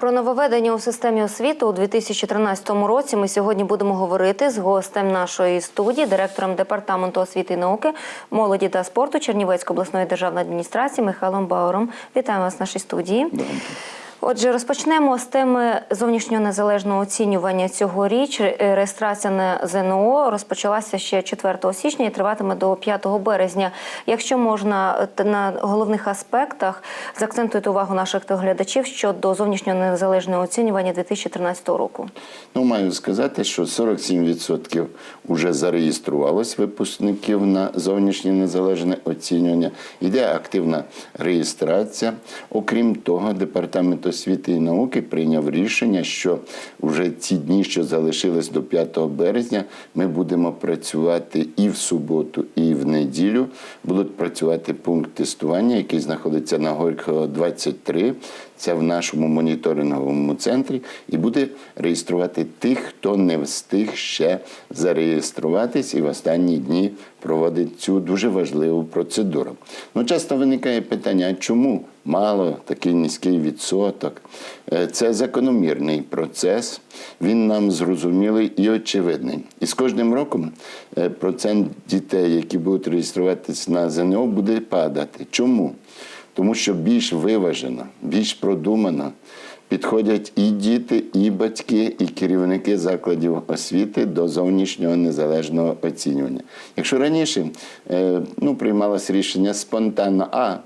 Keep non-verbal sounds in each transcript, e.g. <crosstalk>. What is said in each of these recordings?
Про нововведення у системі освіти у 2013 році ми сьогодні будемо говорити з гостем нашої студії, директором департаменту освіти і науки, молоді та спорту Чернівецької обласної державної адміністрації Михайлом Бауром. Вітаємо вас в нашій студії. Отже, розпочнемо з теми зовнішнього незалежного оцінювання цьогоріч. Реєстрація на ЗНО розпочалася ще 4 січня і триватиме до 5 березня. Якщо можна на головних аспектах заакцентуйте увагу наших глядачів щодо зовнішнього незалежного оцінювання 2013 року. Ну, маю сказати, що 47% вже зареєструвалось випускників на зовнішнє незалежне оцінювання. Йде активна реєстрація. Окрім того, департамент освіти і науки прийняв рішення, що вже ці дні, що залишились до 5 березня, ми будемо працювати і в суботу, і в неділю. Будуть працювати пункт тестування, який знаходиться на Горького 23. Це в нашому моніторинговому центрі, і буде реєструвати тих, хто не встиг ще зареєструватись і в останні дні проводить цю дуже важливу процедуру. Ну, часто виникає питання: чому мало такий низький відсоток? Е, Це закономірний процес, він нам зрозумілий і очевидний. І з кожним роком е, процент дітей, які будуть реєструватись на ЗНО, буде падати. Чому? Тому що більш виважено, більш продумано підходять і діти, і батьки, і керівники закладів освіти до зовнішнього незалежного оцінювання. Якщо раніше е, ну, приймалось рішення спонтанно, а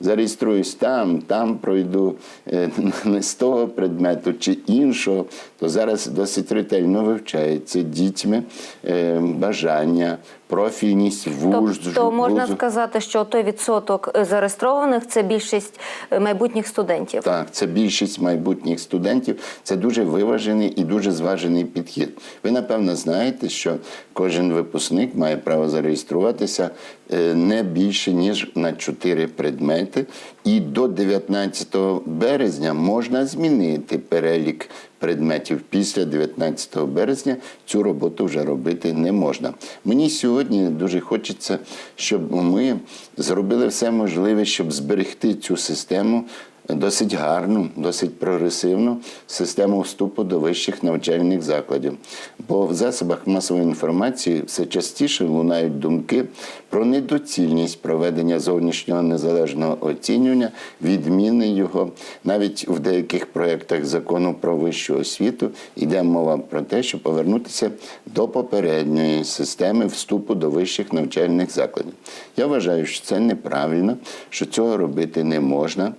зареєструюсь там, там пройду е, <laughs> не з того предмету чи іншого, то зараз досить ретельно вивчається дітьми е, бажання, профільність вуз. Тобто можна вузу. сказати, що той відсоток е, зареєстрованих це більшість майбутніх студентів. Так, це більшість майбутніх студентів. Це дуже виважений і дуже зважений підхід. Ви напевно знаєте, що кожен випускник має право зареєструватися не більше ніж на 4 предмети, і до 19 березня можна змінити перелік предметів. Після 19 березня цю роботу вже робити не можна. Мені сьогодні дуже хочеться, щоб ми зробили все можливе, щоб зберегти цю систему досить гарну, досить прогресивну систему вступу до вищих навчальних закладів. Бо в засобах масової інформації все частіше лунають думки про недоцільність проведення зовнішнього незалежного оцінювання, відміни його. Навіть в деяких проєктах закону про вищу освіту йде мова про те, щоб повернутися до попередньої системи вступу до вищих навчальних закладів. Я вважаю, що це неправильно, що цього робити не можна.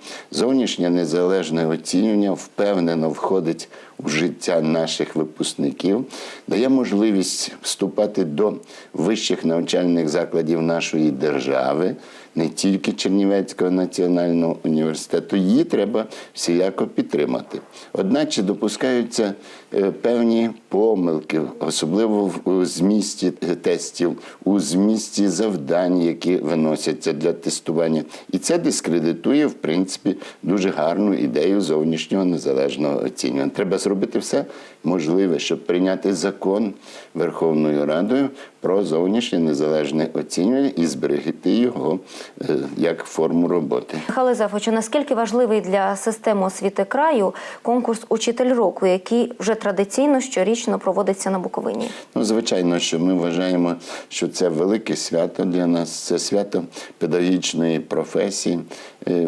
Зовнішнє незалежне оцінювання впевнено входить у життя наших випускників, дає можливість вступати до вищих навчальних закладів нашої держави, не тільки Чернівецького національного університету. Її треба всіляко підтримати. Одначе допускаються е, певні помилки, особливо в змісті тестів, у змісті завдань, які виносяться для тестування. І це дискредитує, в принципі, дуже гарну ідею зовнішнього незалежного оцінювання. Треба зробити все можливе, щоб прийняти закон Верховною Радою про зовнішнє незалежне оцінювання і зберегти його е, як форму роботи. Михайло Зефовичу, наскільки важливий для системи освіти краю конкурс Учитель року, який вже традиційно щорічно проводиться на Буковині? Ну, звичайно, що ми вважаємо, що це велике свято для нас, це свято педагогічної професії. Е,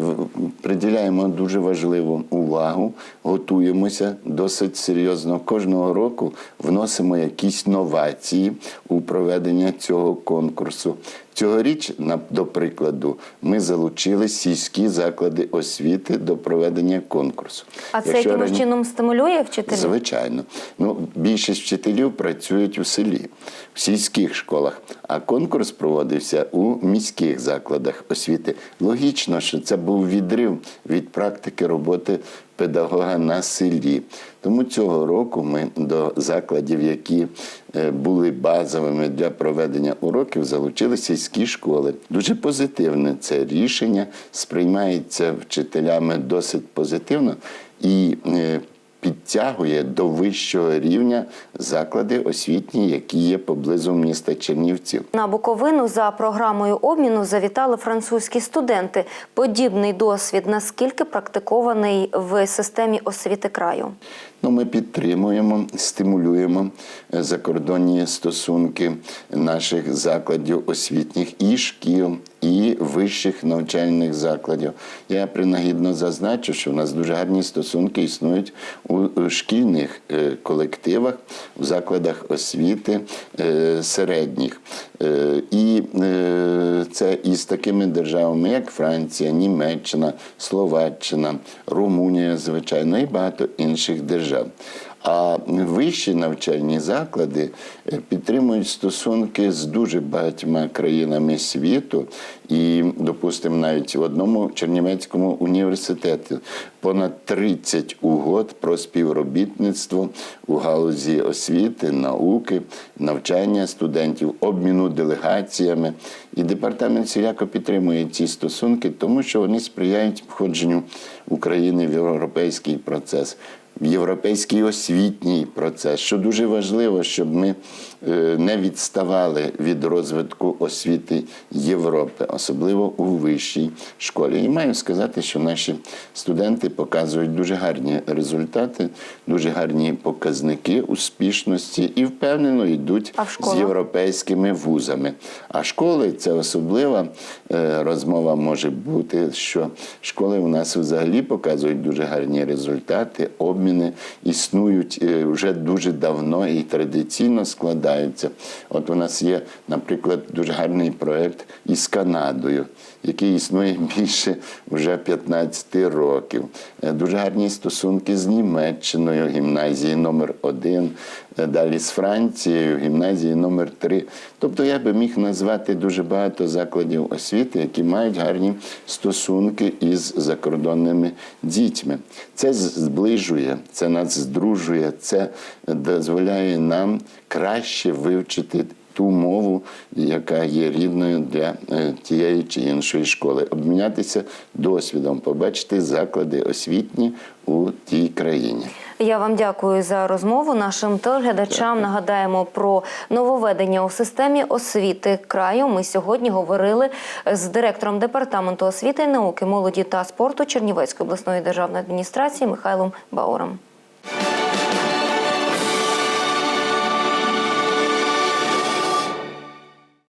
Приділяємо дуже важливу увагу, готуємося досить серйозно. Кожного року вносимо якісь новації у проведення цього конкурсу. Цьогоріч, до прикладу, ми залучили сільські заклади освіти до проведення конкурсу. А це Якщо якимось рані- чином стимулює вчителів? Звичайно. Ну, більшість вчителів працюють у селі, в сільських школах, а конкурс проводився у міських закладах освіти. Логічно, що це був відрив від практики роботи педагога на селі. Тому цього року ми до закладів, які е, були базовими для проведення уроків, залучили сільські школи. Дуже позитивне це рішення, сприймається вчителями досить позитивно і е, підтягує до вищого рівня заклади освітні, які є поблизу міста Чернівців. На Буковину за програмою обміну завітали французькі студенти. Подібний досвід наскільки практикований в системі освіти краю? Ну, ми підтримуємо, стимулюємо е, закордонні стосунки наших закладів освітніх і шкіл, і вищих навчальних закладів. Я принагідно зазначу, що в нас дуже гарні стосунки існують у шкільних е, колективах, в закладах освіти е, середніх. Е, І це із такими державами, як Франція, Німеччина, Словаччина, Румунія, звичайно, і багато інших держав. А вищі навчальні заклади е, підтримують стосунки з дуже багатьма країнами світу, і, допустимо, навіть в одному Чернівецькому університеті понад 30 угод про співробітництво у галузі освіти, науки, навчання студентів, обміну делегаціями. І департамент всіляко підтримує ці стосунки, тому що вони сприяють входженню України в європейський процес європейський освітній процес, що дуже важливо, щоб ми е, не відставали від розвитку освіти Європи, особливо у вищій школі. І маю сказати, що наші студенти показують дуже гарні результати, дуже гарні показники успішності і впевнено йдуть з європейськими вузами. А школи це особлива е, розмова може бути, що школи у нас взагалі показують дуже гарні результати, обміни існують е, вже дуже давно і традиційно складаються. От у нас є, наприклад, дуже гарний проект із Канадою, який існує <laughs> більше вже 15 років. Е, Дуже гарні стосунки з Німеччиною, гімназії номер 1 далі з Францією, гімназії номер 3 Тобто я би міг назвати дуже багато закладів освіти, які мають гарні стосунки із закордонними дітьми. Це зближує, це нас здружує, це дозволяє нам краще вивчити ту мову, яка є рідною для е, тієї чи іншої школи, обмінятися досвідом, побачити заклади освітні у тій країні. Я вам дякую за розмову. Нашим телеглядачам нагадаємо про нововведення у системі освіти краю. Ми сьогодні говорили з директором департаменту освіти науки, молоді та спорту Чернівецької обласної державної адміністрації Михайлом Бауром.